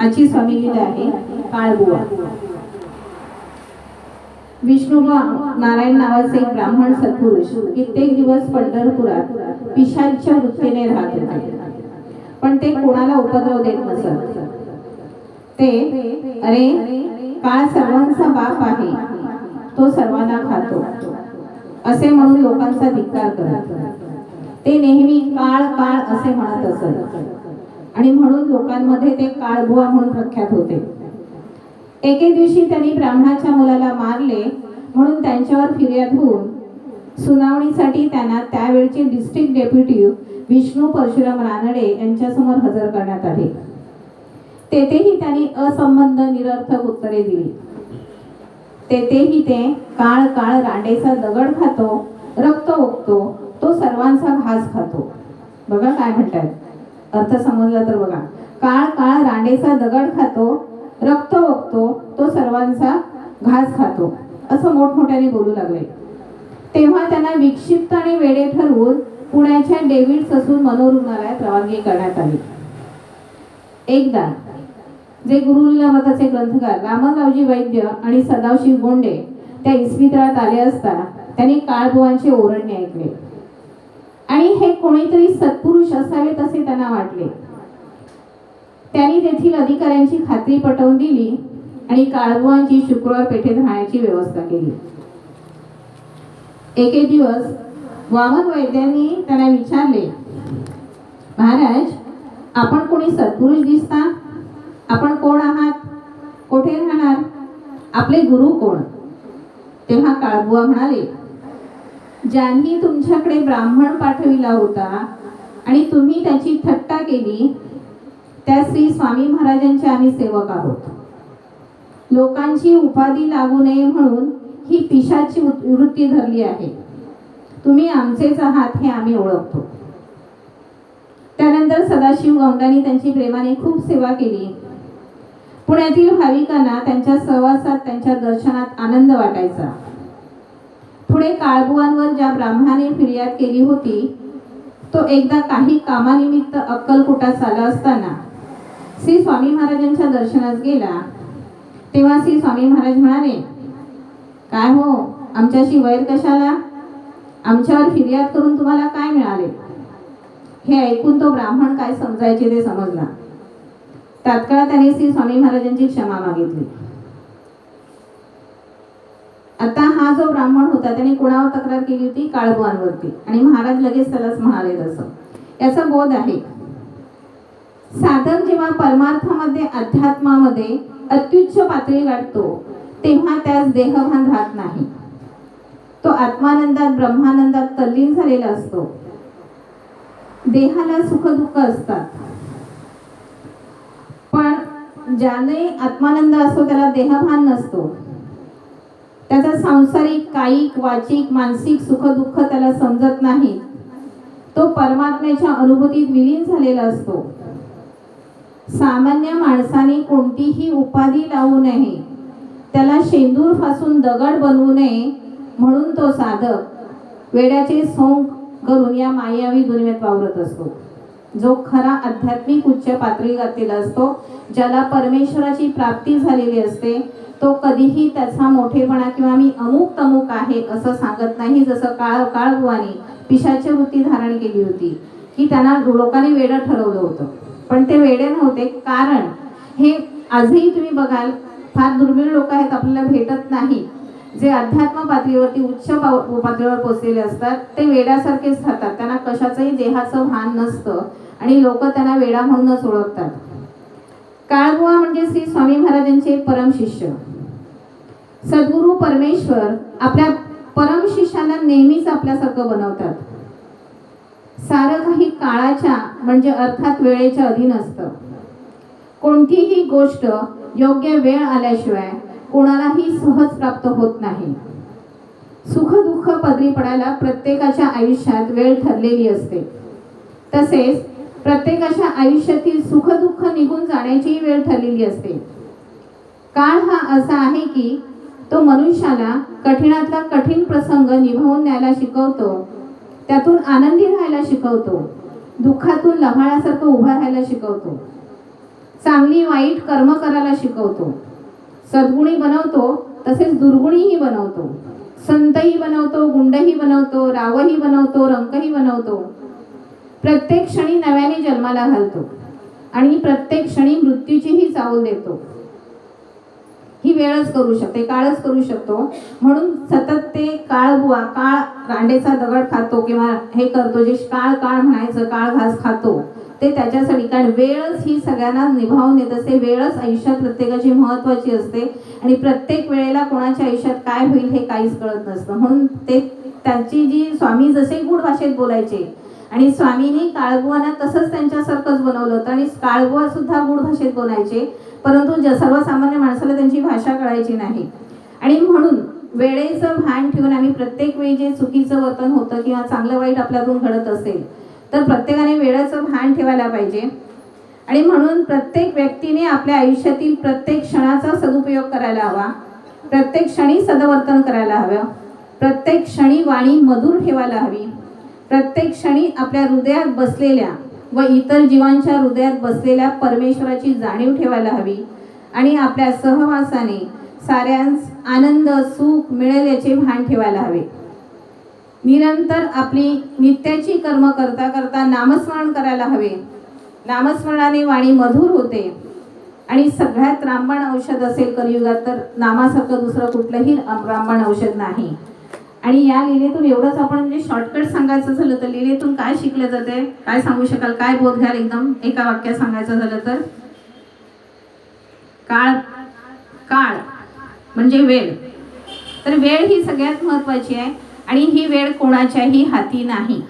आजची स्वामी लीला आहे काळबुवा. विष्णुबा नारायण नावाचे एक ब्राह्मण सत्पुरुष कित्येक दिवस पंढरपुरात पिशाच्या वृत्तीने राहत होते. पण ते कोणाला उपद्रव देत नसत. ते अरे काळ सर्वांचा बाप आहे तो सर्वांना खातो असे म्हणून लोकांचा धिक्कार करत. ते नेहमी काळ काळ असे म्हणत असत. आणि म्हणून लोकांमध्ये ते काळबुवा म्हणून प्रख्यात होते. एके दिवशी त्यांनी ब्राह्मणाच्या मुलाला मारले म्हणून त्यांच्यावर फिर्याद होऊन सुनावणीसाठी त्यांना त्यावेळचे डिस्ट्रिक्ट डेप्युटी विष्णू परशुराम रानडे यांच्यासमोर हजर करण्यात आले. तेथेही त्यांनी असंबंध निरर्थक उत्तरे दिली. तेथेही ते काळ काळ रांडेचा दगड खातो रक्त ओकतो तो सर्वांचा घास खातो. बघा काय म्हणतात. अर्थ समजला तर बघा. काळ काळ रांडेचा दगड खातो रक्त ओकतो तो सर्वांचा घास खातो. असं मोठमोठ्याने बोलू लागले. तेव्हा त्यांना विक्षिप्त आणि वेडे ठरवून पुण्याच्या डेव्हिड ससून मनोरुग्णालयात रवानगी करण्यात आली. एकदा जे गुरुलीला मताचे ग्रंथकार रामनरावजी वैद्य आणि सदाशिव गोंडे त्या इस्पितळात आले असता त्यांनी काळबुवांचे ओरडणे ऐकले. आणि हे कोणीतरी सत्पुरुष असावेत असे त्यांना वाटले. त्यांनी तेथील अधिकाऱ्यांची खात्री पटवून दिली आणि काळबुवांची शुक्रवार पेठेत राहण्याची व्यवस्था केली. एके दिवस वामन वैद्यांनी त्यांना विचारले महाराज आपण कोणी सत्पुरुष दिसता? आपण कोण आहात? कोठे राहणार? आपले गुरु कोण? तेव्हा काळबुवा म्हणाले ज्यांनी तुमच्याकडे ब्राह्मण पाठविला होता आणि तुम्ही त्याची थट्टा केली त्या श्री स्वामी महाराजांचे आम्ही सेवक आहोत. लोकांची उपाधी लागू नये म्हणून ही पिशाची वृत्ती धरली आहे. तुम्ही आमचेच आहात हे आम्ही ओळखतो. त्यानंतर सदाशिव गौंडांनी त्यांची प्रेमाने खूप सेवा केली. पुण्यातील भाविकांना त्यांच्या सहवासात त्यांच्या दर्शनात आनंद वाटायचा. पुढे काळबुवांवर ज्या ब्राह्मणाने फिर्याद केली होती तो एकदा काही कामानिमित्त अक्कलकोटात आला असताना श्री स्वामी महाराजांच्या दर्शनास गेला. तेव्हा श्री स्वामी महाराज म्हणाले काय हो आमच्याशी वैर कशाला? आमच्यावर फिर्याद करून तुम्हाला काय मिळाले? हे ऐकून तो ब्राह्मण काय समजायचे ते समजला. तात्काळ त्याने श्री स्वामी महाराजांची क्षमा मागितली. आता हा जो ब्राह्मण होता त्याने कुणावर तक्रार केली होती? काळबुवांवरती आणि महाराज लगेच त्यालाच म्हणाले तसं. याचा बोध आहे. साधक जेव्हा परमार्थामध्ये अध्यात्मामध्ये अत्युच्च पातळी गाठतो तेव्हा त्यास देहभान राहत नाही. तो आत्मानंदात ब्रह्मानंदात तल्लीन झालेला असतो. देहाला सुखदुःख असतात. पण ज्याने आत्मानंद असतो त्याला देहभान नसतो. त्याचा सांसारिक कायिक वाचिक मानसिक सुखदुःख त्याला समजत नाही. तो परमात्म्याच्या अनुभूतीत विलीन झालेला असतो. सामान्य माणसाने कोणतीही उपाधी लावू नये. त्याला शेंदूर फासून दगड बनवू नये म्हणून तो साधक वेड्याचे सोंग करून या मायावी दुनियेत वावरत असतो. जो खरा आध्यात्मिक उच्च पातळी घातलेला असतो ज्याला परमेश्वराची प्राप्ती झालेली असते तो कधीही त्याचा मोठेपणा किंवा मी अमुक तमुक आहे असं सांगत नाही जसं काळ काळगुवाने पिशाची वृत्ती धारण केली होती की त्यांना लोकांनी वेडं ठरवलं होतं. पण ते वेडे नव्हते कारण हे आजही तुम्ही बघाल फार दुर्मिळ लोक आहेत आपल्याला भेटत नाही. जे अध्यात्म पातळीवरती उच्च पाव- पातळीवर पोचलेले असतात ते वेड्यासारखेच राहतात. त्यांना कशाचंही देहाचं भान नसतं आणि लोक त्यांना वेडा म्हणूनच ओळखतात. काळगुवा म्हणजे श्री स्वामी महाराजांचे परम शिष्य सद्गुरू परमेश्वर आपल्या परम शिष्याला नेहमीच आपल्यासारखं बनवतात. सारं काही काळाच्या म्हणजे अर्थात वेळेच्या अधीन असतं. कोणतीही गोष्ट योग्य वेळ आल्याशिवाय कोणालाही सहज प्राप्त होत नाही. सुख दुःख पदरी पडायला प्रत्येकाच्या आयुष्यात वेळ ठरलेली असते. तसेच प्रत्येकाच्या आयुष्यातील सुख दुःख निघून जाण्याचीही वेळ ठरलेली असते. काळ हा असा आहे की तो मनुष्याला कठीणातला कठीण प्रसंग निभावून न्यायला शिकवतो. त्यातून आनंदी राहायला शिकवतो. दुःखातून लव्हाळ्यासारखं उभा राहायला शिकवतो. चांगली वाईट कर्म करायला शिकवतो. सद्गुणी बनवतो तसेच दुर्गुणीही बनवतो. संतही बनवतो गुंडही बनवतो रावही बनवतो रंकही बनवतो. प्रत्येक क्षणी नव्याने जन्माला घालतो आणि प्रत्येक क्षणी मृत्यूचीही चावल देतो. ही वेळच करू शकते काळच करू शकतो. म्हणून सतत ते काळ बुवा काळ रांडेचा दगड खातो किंवा हे करतो जे काळ काळ म्हणायचं काळ घास खातो ते त्याच्यासाठी. कारण वेळच ही सगळ्यांना निभावून येत असते वेळच आयुष्यात प्रत्येकाची महत्त्वाची असते. आणि प्रत्येक वेळेला कोणाच्या आयुष्यात काय होईल हे काहीच कळत नसतं. म्हणून ते त्यांची जी स्वामी जसे गुढ भाषेत बोलायचे आणि स्वामींनी काळबुवांना तसंच त्यांच्यासारखंच बनवलं होतं. आणि काळबुवा सुद्धा गुढ भाषेत बोलायचे परंतु ज सर्वसामान्य माणसाला त्यांची भाषा कळायची नाही. आणि म्हणून वेळेचं भान ठेवून आम्ही प्रत्येक वेळी जे चुकीचं वर्तन होतं किंवा चांगलं वाईट आपल्यातून घडत असेल तर प्रत्येकाने वेळेचं भान ठेवायला पाहिजे. आणि म्हणून प्रत्येक व्यक्तीने आपल्या आयुष्यातील प्रत्येक क्षणाचा सदुपयोग करायला हवा. प्रत्येक क्षणी सदवर्तन करायला हवं. प्रत्येक क्षणी वाणी मधुर ठेवायला हवी. प्रत्येक क्षणी आपल्या हृदयात बसलेल्या व इतर जीवांच्या हृदयात बसलेल्या परमेश्वराची जाणीव ठेवायला हवी. आणि आपल्या सहवासाने साऱ्यांस आनंद सुख मिळेल याचे भान ठेवायला हवे. निरंतर आपली नित्याची कर्म करता करता नामस्मरण करायला हवे. नामस्मरणाने वाणी मधुर होते. आणि सगळ्यात रामबाण औषध असेल कलियुगात तर नामासारखं दुसरं कुठलंही रामबाण औषध नाही. आणि या लिलेतून एवढंच आपण म्हणजे शॉर्टकट सांगायचं झालं तर लिलेतून काय शिकलं जाते काय सांगू शकाल काय बोध घ्याल एकदम एका वाक्यात सांगायचं झालं तर? काळ काळ म्हणजे वेळ. तर वेळ ही सगळ्यात महत्त्वाची आहे आणि ही वेळ कोणाच्याही हाती नाही.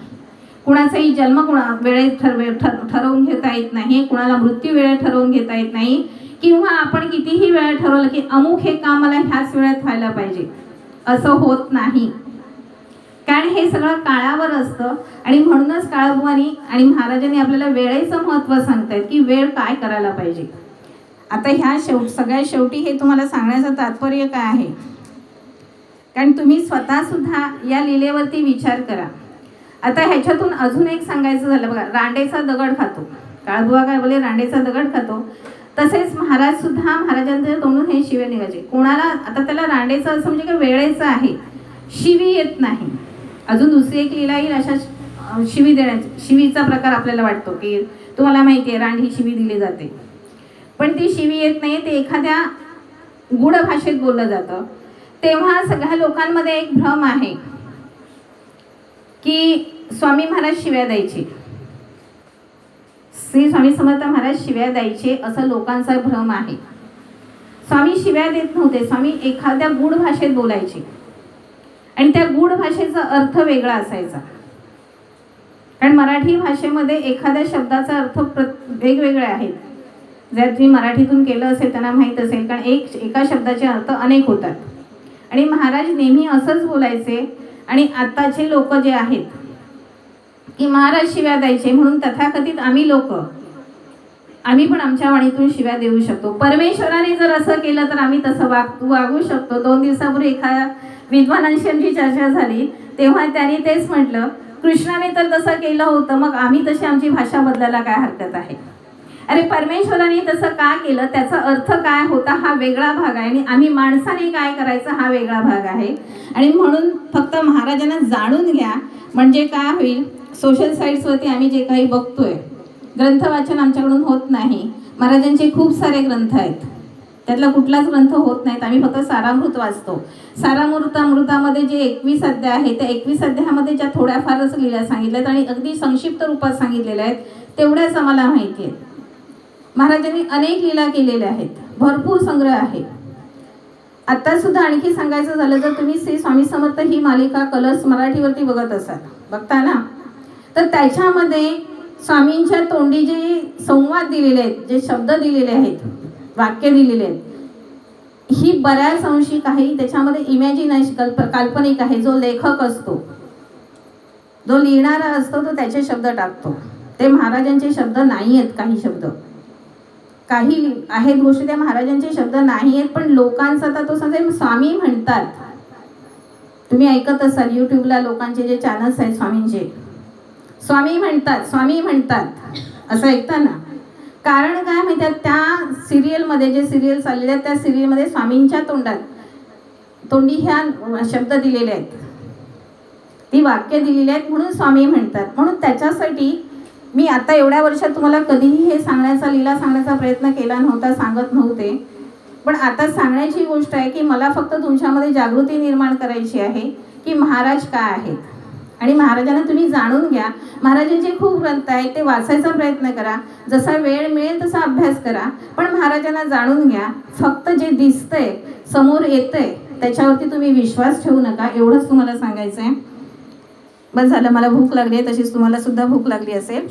कुणाचाही जन्म कुणा वेळेत ठरवे ठर ठरवून घेता येत नाही कुणाला मृत्यू वेळेत ठरवून घेता येत नाही किंवा आपण कितीही वेळ ठरवलं की अमुक हे काम मला ह्याच वेळेत व्हायला पाहिजे. असं होत नाही. कारण हे सगळं काळावर असतं आणि म्हणूनच काळभुवानी आणि महाराजांनी आपल्याला वेळेचं महत्त्व सांगतायत की वेळ काय करायला पाहिजे. आता ह्या शेवट सगळ्या शेवटी हे तुम्हाला सांगण्याचं तात्पर्य काय आहे? कारण तुम्ही स्वतःसुद्धा या लिलेवरती विचार करा. आता ह्याच्यातून अजून एक सांगायचं झालं बघा रांडेचा दगड खातो. काळबुवा काय बोले रांडेचा दगड खातो. तसेच महाराज सुद्धा महाराजांच्या तोंडून हे शिवे निघायचे. कोणाला आता त्याला रांडेचं असं म्हणजे काय वेळेचं आहे? शिवी येत नाही. अजून दुसरी एक लीला येईल अशा शिवी देण्याची. शिवीचा प्रकार आपल्याला वाटतो की तुम्हाला माहिती आहे रांड ही शिवी दिली जाते. पण ती शिवी येत नाही ते एखाद्या गुढ भाषेत बोललं जातं. तेव्हा सगळ्या लोकांमध्ये एक भ्रम आहे की स्वामी महाराज शिव्या द्यायचे. श्री स्वामी समर्थ महाराज शिव्या द्यायचे असं लोकांचा भ्रम आहे. स्वामी शिव्या देत नव्हते स्वामी एखाद्या गूढ भाषेत बोलायचे. आणि त्या गूढ भाषेचा अर्थ वेगळा असायचा. कारण मराठी भाषेमध्ये एखाद्या शब्दाचा अर्थ प्र वेगवेगळे आहेत. जर तुम्ही मराठीतून केलं असेल त्यांना माहीत असेल कारण एक एका शब्दाचे अर्थ अनेक होतात. आणि महाराज नेहमी असंच बोलायचे आणि आत्ताचे लोक जे आहेत की महाराज शिव्या द्यायचे म्हणून तथाकथित आम्ही लोक आम्ही पण आमच्या वाणीतून शिव्या देऊ शकतो. परमेश्वराने जर असं केलं तर आम्ही तसं वाग वागू शकतो. दोन दिवसापूर्वी एखाद्या विद्वानांशी आमची चर्चा झाली तेव्हा त्यांनी तेच म्हटलं कृष्णाने तर तसं केलं होतं मग आम्ही तशी आमची भाषा बदलायला काय हरकत आहे? अरे परमेश्वराने तसं का केलं? त्याचा अर्थ काय होता? हा वेगळा भाग आहे. आणि आम्ही माणसाने काय करायचं? हा वेगळा भाग आहे. आणि म्हणून फक्त महाराजांना जाणून घ्या म्हणजे काय होईल? सोशल साईट्सवरती आम्ही जे काही बघतोय ग्रंथ वाचन आमच्याकडून होत नाही. महाराजांचे खूप सारे ग्रंथ आहेत. त्यातला कुठलाच ग्रंथ होत नाहीत. आम्ही फक्त सारामृत वाचतो. सारामृतामृतामध्ये जे एकवीस अध्याय आहे त्या एकवीस अध्यायामध्ये ज्या थोड्याफारच लिहिल्या सांगितल्यात आणि अगदी संक्षिप्त रूपात सांगितलेल्या आहेत तेवढ्याच आम्हाला माहिती आहेत. महाराजांनी अनेक लीला केलेल्या आहेत. भरपूर संग्रह आहे. आत्तासुद्धा आणखी सांगायचं झालं तर तुम्ही श्री स्वामी समर्थ ही मालिका कलर्स मराठीवरती बघत असाल. बघता ना? तर त्याच्यामध्ये स्वामींच्या तोंडी जे संवाद दिलेले आहेत जे शब्द दिलेले आहेत वाक्य दिलेले आहेत ही बऱ्याच अंशी काही त्याच्यामध्ये इमॅजिनेशन कल्प काल्पनिक आहे. जो लेखक असतो जो लिहिणारा असतो तो त्याचे शब्द टाकतो. ते महाराजांचे शब्द नाही आहेत काही शब्द. काही आहेत गोष्टी त्या महाराजांचे शब्द नाही आहेत पण लोकांचा आता तो समजा स्वामी म्हणतात. तुम्ही ऐकत असाल यूट्यूबला लोकांचे जे चॅनल्स आहेत स्वामींचे. स्वामी म्हणतात स्वामी म्हणतात असं ऐकताना. कारण काय माहिती त्या सिरियलमध्ये जे सिरियल चाललेले आहेत त्या सिरियलमध्ये स्वामींच्या तोंडात तोंडी ह्या शब्द दिलेले आहेत. ती वाक्य दिलेली आहेत म्हणून स्वामी म्हणतात. म्हणून त्याच्यासाठी मी आता एवढ्या वर्षात तुम्हाला कधीही हे सांगण्याचा लिला सांगण्याचा प्रयत्न केला नव्हता सांगत नव्हते. पण आता सांगण्याची गोष्ट आहे की मला फक्त तुमच्यामध्ये जागृती निर्माण करायची आहे की महाराज काय आहेत? आणि महाराजांना तुम्ही जाणून घ्या. महाराजांचे खूप ग्रंथ आहेत ते वाचायचा प्रयत्न करा. जसा वेळ मिळेल तसा अभ्यास करा. पण महाराजांना जाणून घ्या फक्त जे दिसतंय समोर येतंय त्याच्यावरती तुम्ही विश्वास ठेवू नका. एवढंच तुम्हाला सांगायचं आहे बस झालं मला भूक लागली आहे तशीच तुम्हाला सुद्धा भूक लागली असेल.